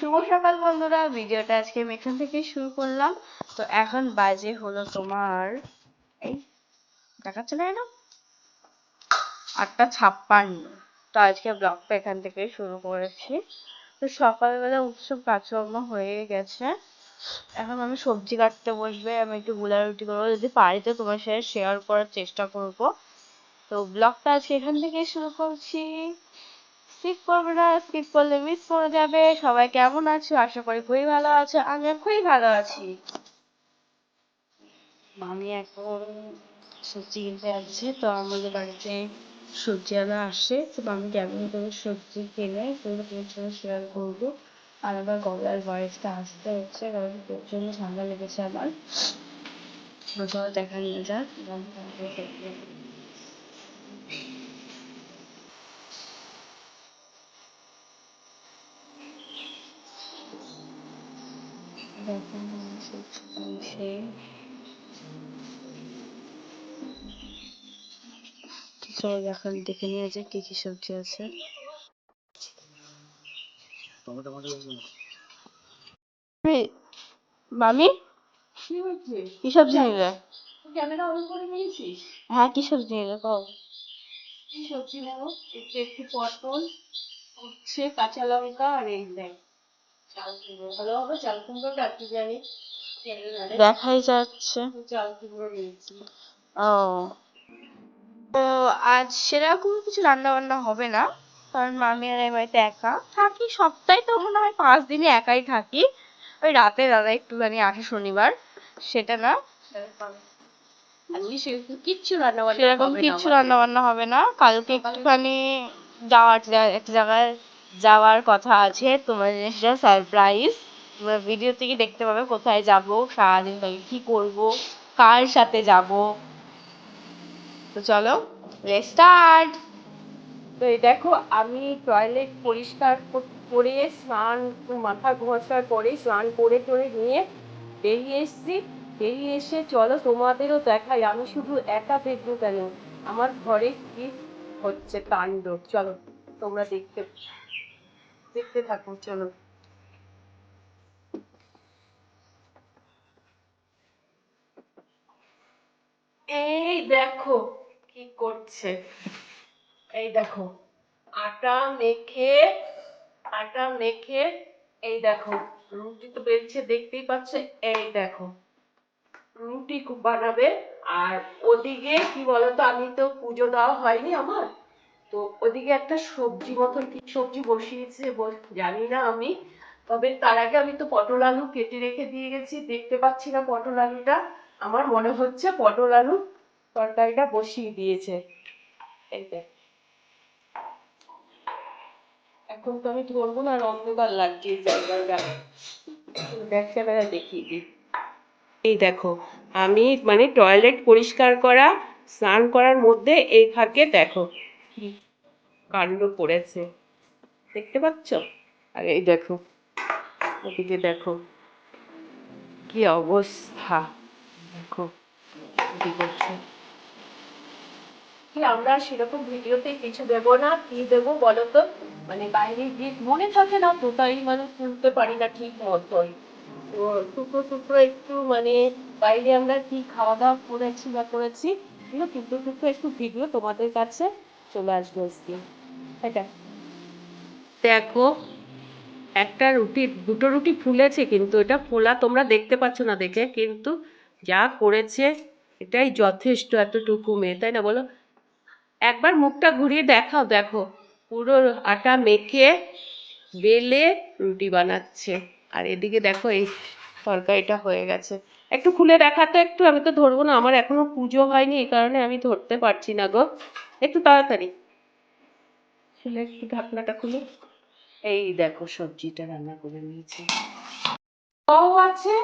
শুভ সকাল বন্ধুরা, ভিডিওটা আজকে আমি এখান থেকে শুরু করলাম। তো এখন বাজে হলো তোমার, এই দেখাচ্ছে না এটা? আটটা ছাপ্পান্ন। তো আজকে ব্লগটা এখান থেকে শুরু করেছি। তো সকালবেলা উৎসব কাজকর্ম হয়ে গেছে। এখন আমি সবজি কাটতে বসবে, আমি একটু গুলা রুটি করব। যদি পারি তো তোমার সাথে শেয়ার করার চেষ্টা করব। তো ব্লগটা আজকে এখান থেকে শুরু করছি। স্কিপ করবে না স্কিপ করলে মিস করে যাবে। সবাই কেমন আছো? আশা করি খুবই ভালো আছো। আমিও খুবই ভালো আছি। আমি এখন সবজি কিনতে যাচ্ছে, তো আমাদের বাড়িতে সবজি আনা আসে। তো আমি কেমন করে সবজি কিনে সেগুলো তোমার শেয়ার করব। আর আমার গলার ভয়েসটা আসতে হচ্ছে, কারণ প্রচণ্ড ঠান্ডা লেগেছে আমার। দেখা নিয়ে যাক। দেখুন সে চলো এখন দেখে নিয়ে যাক কি কি সবজি আছে। মামি? কি সবজি নিলে ক্যামেরা অন করে নিয়েছিস? হ্যাঁ কি সবজি নিলে কও। কি সবজি নেব একটু একটু পটল উচ্ছে কাঁচা লঙ্কা আর এই দেখ। চাল কুমড়ো ভালো হবে চাল কুমড়োটা কি জানি। চেনে দেখাই যাচ্ছে। চাল কুমড়ো নিয়েছি ও। তো আজ সেরকম কিছু রান্না বান্না হবে না কারণ মামি আর এই বাড়িতে একা। থাকি সপ্তাহে তো মনে হয় পাঁচ দিনই একাই থাকি। ওই রাতে দাদা একটুখানি আসে শনিবার সেটা না। কিচ্ছু রান্না সেরকম কিচ্ছু রান্না বান্না হবে না। কালকে একটুখানি যাওয়ার এক জায়গায় যাওয়ার কথা আছে, তোমার সেটা সারপ্রাইজ তোমরা ভিডিও থেকে দেখতে পাবে কোথায় যাব, সারাদিন বাকি কি করব, কার সাথে যাব। তো চলো স্টার্ট তো এই দেখো, আমি টয়লেট পরিষ্কার কর- স্নান, মাথা ঘষা করে স্নান করে টরে নিয়ে বেরিয়ে এসেছি। বেরিয়ে এসে চলো তোমাদেরও দেখাই, আমি শুধু একা দেখব কেন? আমার ঘরে কি হচ্ছে তাণ্ডব? চলো, তোমরা দেখতে দেখতে থাকো, চলো। এই দেখো কি করছে। এই দেখো, আটা মেখে আটা মেখে, এই দেখো, রুটি তো বেলছে, দেখতেই পাচ্ছে, এই দেখো, রুটি বানাবে। আর ওদিকে কি বলতো, আমি তো পুজো দেওয়া হয়নি আমার। তো ওদিকে একটা সবজি মতন কি সবজি বসিয়েছে জানি না আমি। তবে তার আগে আমি তো পটল আলু কেটে রেখে দিয়ে গেছি। দেখতে পাচ্ছি না পটল আলুটা। আমার মনে হচ্ছে পটল আলু তরকারিটা বসিয়ে দিয়েছে। এই দেখ। এখন তো আমি ধরবো না, আর অন্ধকার লাগছে জায়গাটা। ব্যাক দেখিয়ে দিই। এই দেখো, আমি মানে টয়লেট পরিষ্কার করা, স্নান করার মধ্যে এই ফাঁকে দেখো। কাণ্ড পড়েছে। দেখতে পাচ্ছ? আর এই দেখো ওদিকে দেখো। কি অবস্থা? দেখো, কি করছে? কি আমরা সেরকম ভিডিওতে কিছু দেবো না? কি দেবো বলো তো? মানে বাইরে গিয়ে মনে থাকে না তো, তাই মানে তুলতে পারি না ঠিক মতোই। তো টুকরো টুকরো একটু মানে বাইরে আমরা কি খাওয়া দাওয়া করেছি বা করেছি এগুলো টুকরো টুকরো একটু ভিডিও তোমাদের কাছে চলে আসবে আজকে। এটা। দেখো, একটা রুটি, দুটো রুটি ফুলেছে কিন্তু এটা ফোলা তোমরা দেখতে পাচ্ছ না দেখে, কিন্তু যা করেছে এটাই যথেষ্ট এতটুকু মেয়ে, তাই না বলো? একবার মুখটা ঘুরিয়ে দেখাও, দেখো, পুরো আটা মেখে বেলে রুটি বানাচ্ছে। আর এদিকে দেখো এই তরকারিটা হয়ে গেছে। একটু খুলে দেখাতো একটু, আমি তো ধরবো না, আমার এখনও পুজো হয়নি, এই কারণে আমি ধরতে পারছি না গো। একটু তাড়াতাড়ি। খুলে একটু ঢাকনাটা খুলে। এই দেখো সবজিটা রান্না করে নিয়েছি। খোপাও আছে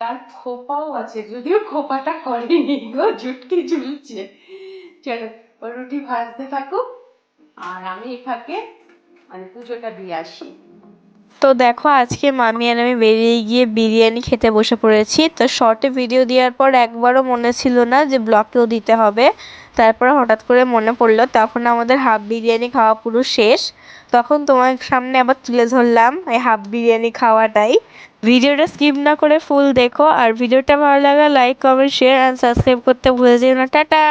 তার খোপাও আছে যদিও খোপাটা করেনি গো জুটকে ঝুলছে। চলো রুটি ভাজতে থাকুক আর আমি এখানে ফাঁকে মানে পুজোটা দিয়ে আসি। তো দেখো, আজকে মামি আর আমি বেরিয়ে গিয়ে বিরিয়ানি খেতে বসে পড়েছি। তো শর্টে ভিডিও দেওয়ার পর একবারও মনে ছিল না যে ব্লগেও দিতে হবে। তারপরে হঠাৎ করে মনে পড়ল, তখন আমাদের হাফ বিরিয়ানি খাওয়া পুরো শেষ। তখন তোমার সামনে আবার তুলে ধরলাম এই হাফ বিরিয়ানি খাওয়াটাই। ভিডিওটা স্কিপ না করে ফুল দেখো, আর ভিডিওটা ভালো লাগলে like comment share and subscribe করতে ভুলে যেও না। টাটা!